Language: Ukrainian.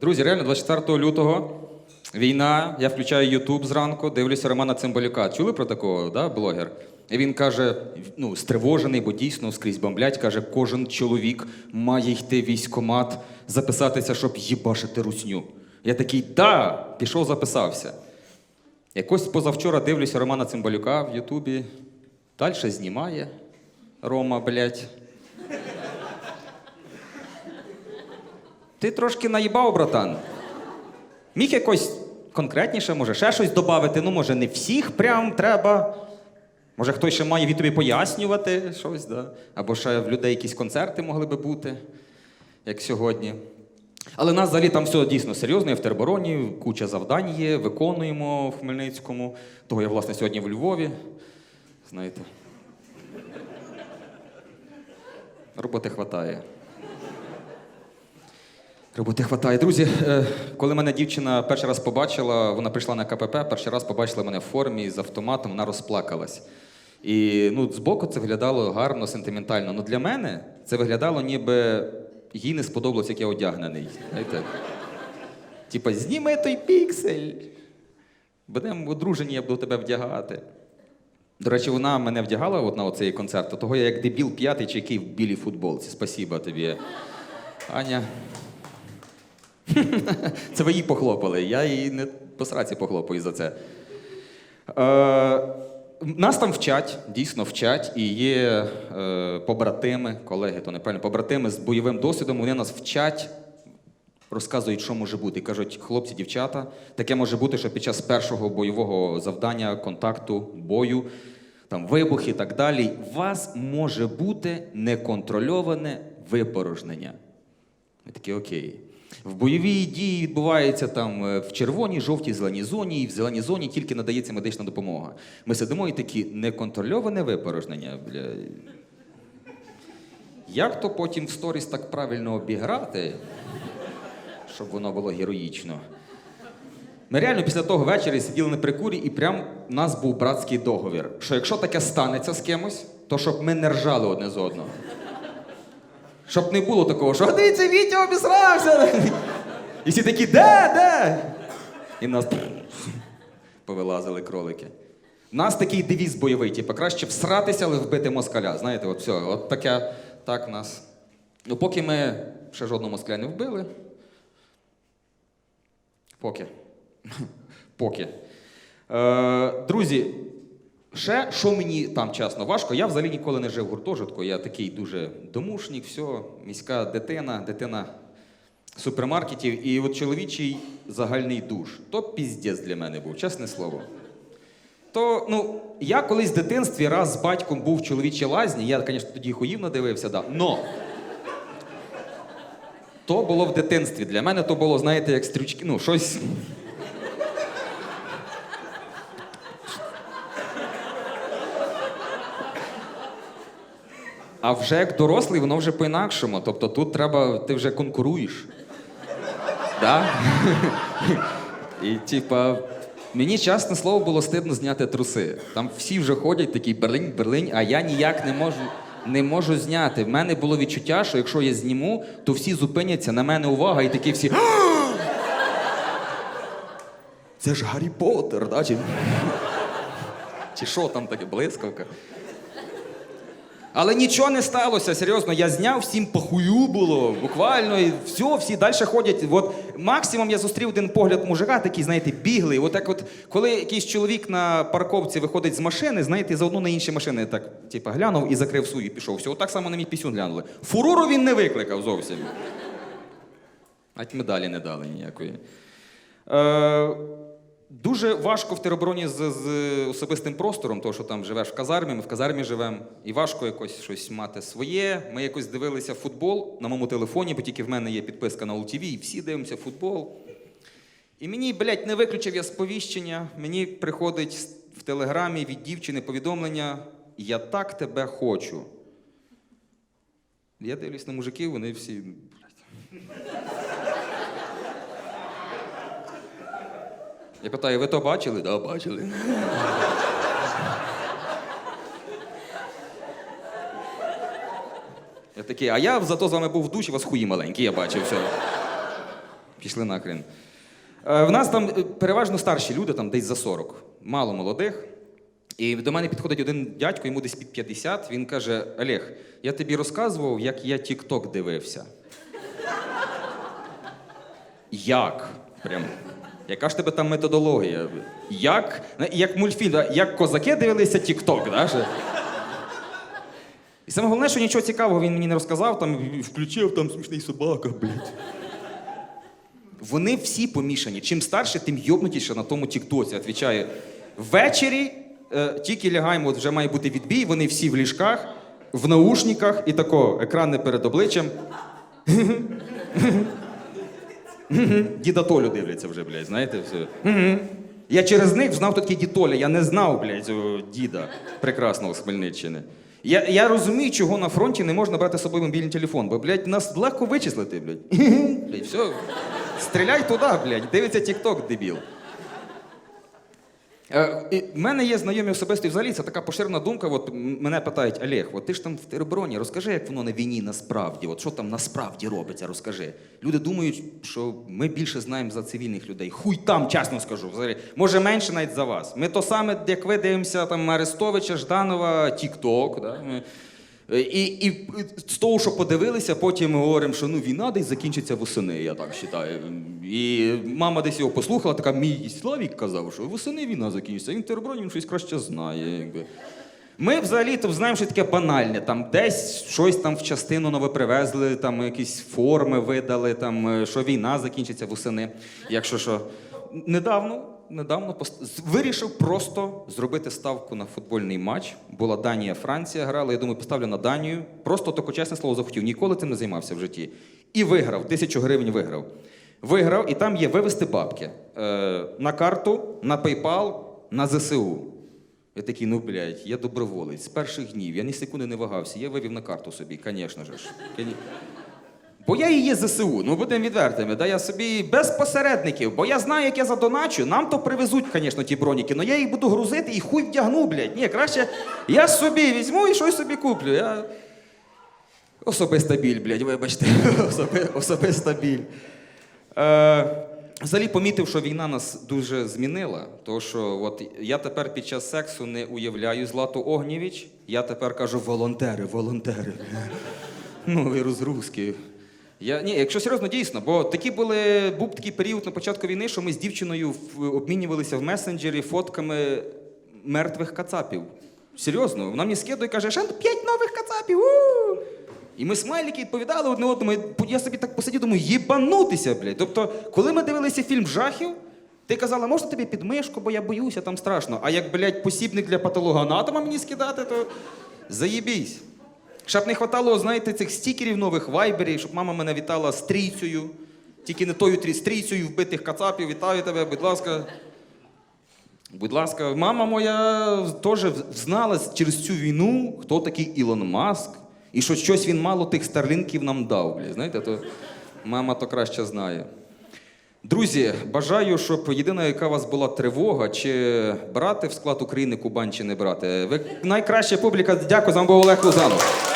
Друзі, реально, 24 лютого війна. Я включаю Ютуб зранку, дивлюся Романа Цимбалюка. Чули про такого, да, блогер? І він каже: ну, стривожений, бо дійсно скрізь бомблять. Каже, кожен чоловік має йти в військкомат, записатися, щоб їбашити русню. Я такий, да, пішов, записався. Якось позавчора дивлюся Романа Цимбалюка в Ютубі. Далі знімає Рома, блядь. Ти трошки наїбав, братан. Міг якось конкретніше, може, ще щось додати. Ну, може, не всіх прям треба. Може, хтось ще має від тобі пояснювати щось, да? або ще в людей якісь концерти могли би бути, як сьогодні. Але нас взагалі там все дійсно серйозно, я в теробороні, куча завдань є, виконуємо в Хмельницькому. Того я, власне, сьогодні в Львові. Знаєте. Роботи хватає. Роботи хватає. Друзі, е, коли мене дівчина перший раз побачила, вона прийшла на КПП, перший раз побачила мене в формі з автоматом, вона розплакалась. І ну, збоку це виглядало гарно, сентиментально. Ну для мене це виглядало, ніби їй не сподобалось, як я одягнений. Знаєте? Типа, зніми той піксель. Будемо одружені, я буду тебе вдягати. До речі, вона мене вдягала от на оцей концерт, а того я як дебіл п'ятий чи який в білій футболці. Спасіба тобі. Аня. Це ви їй похлопали. Я її не по сраці похлопаю за це. Е, нас там вчать, дійсно вчать, і є е, побратими, колеги, то неправильно, побратими з бойовим досвідом, вони нас вчать, розказують, що може бути. І кажуть, хлопці, дівчата, таке може бути, що під час першого бойового завдання, контакту, бою, там вибухи і так далі, у вас може бути неконтрольоване випорожнення. Ми такі окей. В бойовій дії відбувається там е, в червоній, жовтій, зеленій зоні, і в зеленій зоні тільки надається медична допомога. Ми сидимо і такі неконтрольоване випорожнення. Бля. Як то потім в сторіс так правильно обіграти, щоб воно було героїчно? Ми реально після того ввечері сиділи на прикурі, і прям у нас був братський договір, що якщо таке станеться з кимось, то щоб ми не ржали одне з одного. Щоб не було такого, що дивіться, Вітя обісрався. І всі такі, де, де? І нас повилазили кролики. У нас такий девіз бойовий, типу, краще всратися, але вбити москаля. Знаєте, от все, от таке, так нас. Ну, поки ми ще жодного москаля не вбили. Поки. Поки. Е, друзі, ще що мені там чесно важко, я взагалі ніколи не жив в гуртожитку. Я такий дуже домушник, все, міська дитина, дитина супермаркетів. І от чоловічий загальний душ. То піздець для мене був, чесне слово. То, ну, я колись в дитинстві раз з батьком був в чоловічій лазні, я, звісно, тоді хуїв надивився, да. Но то було в дитинстві. Для мене то було, знаєте, як стрючки, ну, щось. А вже як дорослий, воно вже по-інакшому. Тобто тут треба, ти вже конкуруєш. Да? І типа, мені чесне слово було стидно зняти труси. Там всі вже ходять такі берлинь, берлинь, а я ніяк не можу. Не можу зняти. В мене було відчуття, що якщо я зніму, то всі зупиняться на мене увага, і такі всі. Це ж Гаррі Поттер, да? Чи, що там таке, блискавка? Але нічого не сталося, серйозно. Я зняв, всім похую було, буквально, і все, всі далі ходять. От максимум я зустрів один погляд мужика, такий, знаєте, біглий. От так от, коли якийсь чоловік на парковці виходить з машини, знаєте, заодно на інші машини так, типа, глянув і закрив свою і пішов. Все, отак само на мій пісюн глянули. Фурору він не викликав зовсім. А ті медалі не дали ніякої. Е, Дуже важко в теробороні з, з особистим простором, тому що там живеш в казармі, ми в казармі живемо, і важко якось щось мати своє. Ми якось дивилися футбол на моєму телефоні, бо тільки в мене є підписка на УЛТВ, і всі дивимося футбол. І мені, блядь, не виключив я сповіщення. Мені приходить в телеграмі від дівчини повідомлення: Я так тебе хочу. Я дивлюсь на мужиків, вони всі. блядь. Я питаю, ви то бачили? Да, бачили. Я такий, а я зато з вами був в душі, у вас хуї маленькі, я бачив все. Пішли нахрен. Е, В нас там е, переважно старші люди, там десь за 40, мало молодих. І до мене підходить один дядько, йому десь під 50. Він каже: Олег, я тобі розказував, як я TikTok дивився. Як? Прям. Яка ж тебе там методологія? Як? Ну, Як мультфільм, як козаки дивилися TikTok, да? І саме головне, що нічого цікавого він мені не розказав, там включив там смішний собака, блядь. Вони всі помішані. Чим старше, тим йобнутіше на тому тіктоці. Отвічаю. Ввечері е, тільки лягаємо, от вже має бути відбій, вони всі в ліжках, в наушниках і тако, екрани перед обличчям. Діда Толю дивляться вже, блядь, знаєте, все. Я через них знав, такий дід Толя. Я не знав, блядь, діда прекрасного з Хмельниччини. Я, я розумію, чого на фронті не можна брати з собою мобільний телефон, бо, блядь, нас легко вичислити, блядь. блядь, все. Стріляй туди, блядь, дивиться тік-ток, дебіл. Е, і в мене є знайомі особисто, взагалі це така поширена думка. От мене питають, Олег, от ти ж там в теробороні, розкажи, як воно на війні насправді, от що там насправді робиться, розкажи. Люди думають, що ми більше знаємо за цивільних людей. Хуй там, чесно скажу. Взагалі, може менше навіть за вас. Ми то саме, як ви дивимося там Арестовича, Жданова, Тік-Ток. Да? Е, І, і з того, що подивилися, потім ми говоримо, що ну війна десь закінчиться восени, я так вважаю. І мама десь його послухала, така мій Славік казав, що восени війна закінчиться. Він в теробороні він щось краще знає. Якби. Ми взагалі-то знаємо, що таке банальне. Там десь щось там в частину нове привезли, там якісь форми видали, там, е, що війна закінчиться восени. Якщо що. Недавно, недавно пост- вирішив просто зробити ставку на футбольний матч. Була Данія, Франція грала. Я думаю, поставлю на Данію. Просто таке чесне слово захотів. Ніколи цим не займався в житті. І виграв, тисячу гривень виграв. Виграв, і там є вивести бабки е, на карту, на PayPal, на ЗСУ. Я такий, ну блядь, я доброволець з перших днів, я ні секунди не вагався, я вивів на карту собі, звісно ж. Бо я і є ЗСУ, ну будемо відвертими. Да, я собі без посередників, бо я знаю, як я задоначу, нам то привезуть, звісно, ті броніки, але я їх буду грузити і хуй вдягну, блядь. Ні, краще я собі візьму і щось собі куплю. Я... Особиста біль, блядь, вибачте. Особи... Особиста біль. Е, взагалі помітив, що війна нас дуже змінила. Тому що от я тепер під час сексу не уявляю Злату Огнєвіч, я тепер кажу волонтери, волонтери. Ну, і розгрузки. Я, ні, якщо серйозно, дійсно, бо такі були, був такий період на початку війни, що ми з дівчиною обмінювалися в месенджері фотками мертвих кацапів. Серйозно, вона мені скидує і каже, ще п'ять нових кацапів. у І ми смайлики відповідали одне одному. Я собі так посидів, думаю, їбанутися, блядь. Тобто, коли ми дивилися фільм жахів, ти казала, можна тобі під мишку, бо я боюся, там страшно. А як, блядь, посібник для патологоанатома мені скидати, то заєбісь. Щоб не хватало, знаєте, цих стікерів нових вайбері, щоб мама мене вітала з трійцею. Тільки не тою трі- вбитих кацапів. Вітаю тебе, будь ласка. Будь ласка, мама моя теж знала через цю війну, хто такий Ілон Маск, і що щось він мало тих старлінків нам дав. Бля. Знаєте, то мама то краще знає. Друзі, бажаю, щоб єдина, яка у вас була тривога, чи брати в склад України Кубань, чи не брати. Ви найкраща публіка. Дякую, з вами Олег Лузанов.